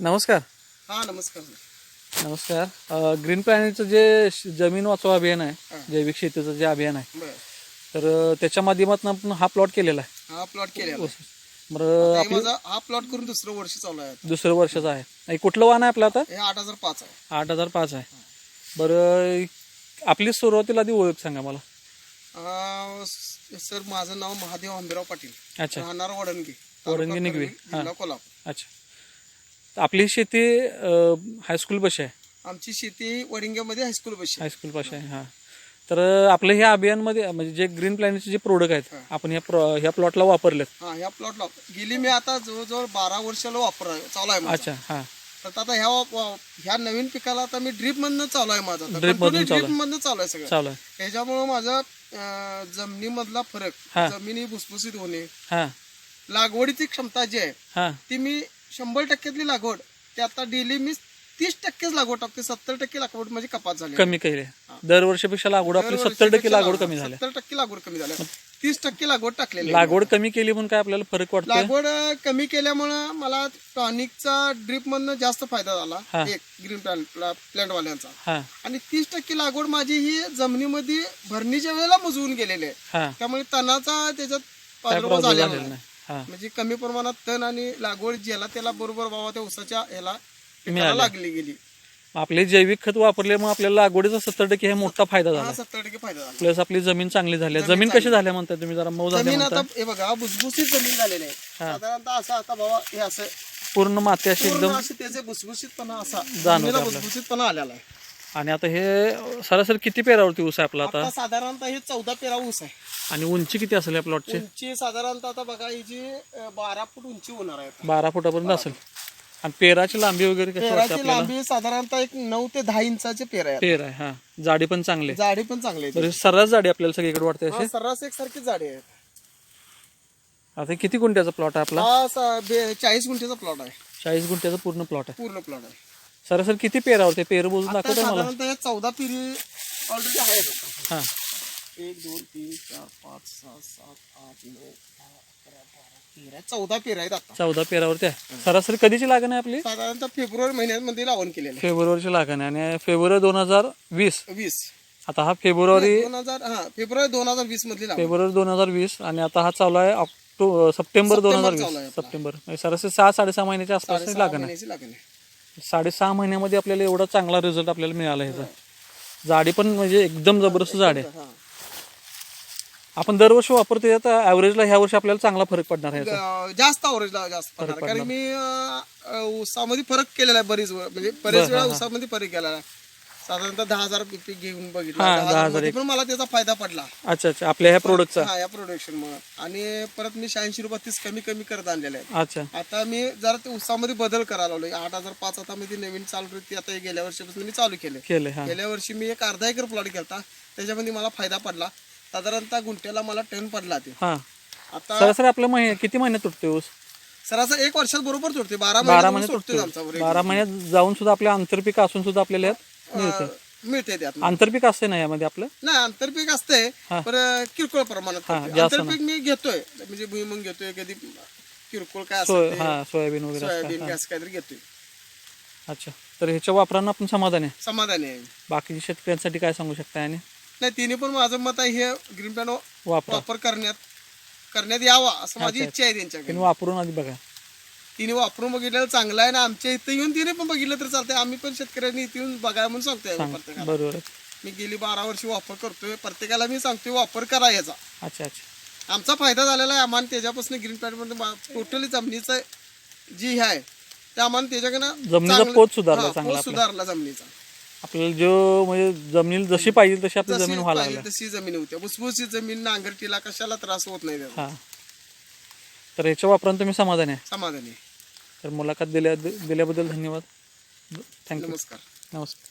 नमस्कार. हा नमस्कार. नमस्कार. ग्रीन प्लॅनेटचं जे जमीन वाचवा अभियान आहे हा. जैविक शेतीचं जे अभियान आहे तर त्याच्या माध्यमातून आपण हा प्लॉट केलेला आहे. हा प्लॉट केलेला आहे. बरं हे आपलं माझा प्लॉट करून दुसरं वर्ष चालू आहे आता. दुसरं वर्षाचं आहे. कुठलं वाहन आहे आपलं आता? हे आठ हजार पाच आहे. आठ हजार पाच आहे. बरं आपली सुरुवातीला आधी ओळख सांगा मला. सर माझं नाव महादेव आंबेराव पाटील. अच्छा. राहणार वडणगी. वडणगी निगवे. कोल्हापूर. अच्छा. आपली शेती हायस्कूल पाशी आहे? आमची शेती वडिंग्यामध्ये हायस्कूल बशी हायस्कूल पाशी आहे हां. तर आपलं ह्या अभियानमध्ये म्हणजे जे ग्रीन प्लॅनेटचे जे प्रोडक्ट आहेत आपण ह्या प्र ह्या प्लॉटला वापरलेत. हा ह्या प्लॉटला गेली मी आता जवळजवळ बारा वर्षाला वापर चालू आहे माझा. अच्छा हां. तर आता ह्या वा- ह्या नवीन पिकाला आता मी ड्रीप मधनं चालू आहे माझा. Drip मधून चालू आहे. ड्रीप मधनं चालू आहे सगळं. चालू आहे. ह्याच्यामुळं माझं अं, जमिनीमधला फरक हा. जमिनी भुसभुशीत होणे हां. लागवडीची क्षमता जी आहे हां. ती मी शंभर टक्क्यातली लागवड ते आता डेली मी तीस टक्केच लागवड टाकते सत्तर टक्के लागवड माझी कपात झाली कमी केले दरवर्षीपेक्षा लागवड आपली सत्तर टक्के लागवड कमी झाली. सत्तर टक्के लागवड कमी झाल्या तीस टक्के लागवड टाकलेली. लागवड कमी केली म्हणून काय आपल्याला फरक वाटतोय? लागवड कमी केल्यामुळं मला टॉनिकचा ड्रीप मधनं जास्त फायदा. झाला एक ग्रीन प्लॅन्ट वाल्यांचा आणि तीस टक्के लागवड माझी ही जमिनीमध्ये भरणीच्या वेळेला मुजवून गेलेली आहे. त्यामुळे तणाचा त्याच्यात झालेला नाही. म्हणजे कमी प्रमाणात तण आणि लागवड ज्याला त्याला बरोबर बाबा त्या मिळालं. पिकाला लागली गेली. आपले जैविक खत वापरल्यामुळे आपल्याला लागवडीचा सत्तर टक्के हे मोठा फायदा झाला. सत्तर टक्के फायदा झाला. प्लस आपली जमीन चांगली झाली. जमीन कशी झाल्या म्हणता तुम्ही? जरा मऊ झाल्या जमीन आता हे बघा भुसभुशीत जमीन झालेली आहे. साधारणतः असं आता बाबा हे असं पूर्ण माती अशी एकदम त्याचे भुसभुशीतपणा असा. आपल्याला. भुसभुशीतपणा आलेला आहे. आणि आता हे सरासरी किती पेरावरती ऊस आहे आपला आता? आता साधारणतः हे चौदा पेरा ऊस आहे. आणि उंची किती असेल या प्लॉटची उंची साधारणतः आता बघा ही जी अं, बारा फूट उंची होणार आहे आता. बारा फुटापर्यंत असेल. आणि पेराची लांबी वगैरे कशी वाटते पेराची आपल्याला? लांबी साधारणतः एक नऊ ते दहा इंचाचे पेर आहे पेर आहे हा. जाडी पण चांगली आहे. जाडी पण चांगली आहे. बरं सर्रास जाडी आपल्याला सगळीकडे वाटते हा, सर्रास एक सारखी जाडी आहे. आता किती गुंठ्याचा प्लॉट आहे आपला? हा सा- बे- चाळीस गुंठेचा प्लॉट आहे. चाळीस गुंठ्याचा पूर्ण प्लॉट आहे. पूर्ण प्लॉट आहे. सरासरी किती पेरावरती पेर बोलून आता दाखवतो मला. साधारणतः या चौदा पिरी ऑलरेडी आहेत. हा. एक दोन तीन चार पाच सहा सात आठ नऊ दहा अकरा बारा तेरा चौदा पेर आहेत आता. चौदा पेरावरती आहे सरासरी कधीची लागण आहे आपली? साधारणतः फेब्रुवारी महिन्यामध्ये लावण केलेले फेब्रुवारीची लागण आहे. आणि फेब्रुवारी दोन हजार वीस. वीस. आता हा फेब्रुवारी दोन हजार हा फेब्रुवारी दोन हजार वीस मधली लावण फेब्रुवारी दोन हजार वीस आणि आता हा चालू आहे ऑक्टोबर सप्टेंबर दोन हजार चालू आहे वीस सप्टेंबर. म्हणजे सरासरी सहा साडेसहा महिन्याच्या आसपास लागण आहे. महिन्याची लागण आहे. साडेसहा महिन्यामध्ये आपल्याला एवढा चांगला रिझल्ट आपल्याला मिळाला ह्याचा. जाडी पण म्हणजे एकदम जबरदस्त जाड आहे. आपण दरवर्षी वापरतो यात ॲव्हरेजला ह्या वर्षी आपल्याला चांगला फरक पडणार आहे जास्त अवरेजला जास्त पडणार. कारण मी अं, अं, ऊसामध्ये फरक केलेला आहे बरीच वेळ म्हणजे बरेच वेळा ऊसामध्ये फरक केलेला आहे. साधारणतः दहा हजार पीक घेऊन बघितलं. हा, दहा पण मला त्याचा फायदा पडला. अच्छा अच्छा. आपल्या ह्या प्रोडक्टचा हा या प्रोडक्शन मुळे. आणि परत मी शहाऐंशी रुपये तीस कमी कमी करत आणलेले आहेत. अच्छा. आता मी जरा ते ऊसामध्ये बदल करायला लागलोय. आठ हजार पाच आता मी ती नवीन चालू ती आता हे गेल्या वर्षापासून मी चालू केले केले हा. गेल्या वर्षी मी एक अर्धा एकर प्लॉट केला त्याच्यामध्ये मला फायदा पडला. साधारणतः गुंठ्याला मला टन पडला ते. हा. आता सरासरी आपल्या महिने किती महिन्यात तुटते ऊस? सरासरी एक वर्षात बरोबर तुटते बारा बारा महिन्यात महिन्यात तुटते आमचा बरोबर. बारा महिन्यात जाऊन सुद्धा आपल्या आंतरपीक असून सुद्धा आपल्याला मिळते. मिळते त्यात. आंतरपीक असते ना यामध्ये आपलं? नाही आंतरपीक असते पण किरकोळ प्रमाणात. जास्त आंतरपीक मी घेतोय. म्हणजे भुईमुंग घेतोय कधी किरकोळ काय सोय असेल ते, हा सोयाबीन वगैरे असतं. सोयाबीन काहीतरी घेतोय. अच्छा. तर ह्याच्या वापरानं आपण समाधान आहे? समाधानी आहे. बाकीच्या शेतकऱ्यांसाठी काय सांगू शकता आणि? नाही तिने पण माझं मत आहे हे ग्रीन पॅन वापरा. वापर करण्यात करण्यात यावा असं माझी इच्छा आहे त्यांच्याकडे. त्यांनी वापरून आधी बघा. तिने वापरून बघितलेलं चांगलं आहे ना आमच्या इथं येऊन तिने पण बघितलं तर चालतंय. आम्ही पण शेतकऱ्यांनी इथे येऊन बघायला म्हणून सांगतोय आम्ही प्रत्येकाला. बरोबर. आहे. मी गेली बारा वर्षी वापर करतोय. प्रत्येकाला मी सांगतोय वापर करा याचा. अच्छा अच्छा. आमचा फायदा झालेला आहे. आम्हाला त्याच्यापासून ग्रीन पॅडमध्ये टोटली जमिनीचं जी हे आहे ते आम्हाला त्याच्याकडनं जमिनीचा चांगलं- पोत सुधारला हा, चांगला पोत सुधारला जमिनीचा. आपल्याला जो म्हणजे जमिनीला जशी पाहिजे तशी आपली जशी जमीन व्हायला पाहिजे तशी जमीन होती. भुसभुशीत जमीन नांगरटीला कशाला त्रास होत नाही त्याचा. हा. तर ह्याच्या वापरानं तुम्ही समाधान आहे? समाधानी तर मुलाखत दिल्या दिल्याबद्दल धन्यवाद. थँक्यू. नमस्कार. नमस्कार.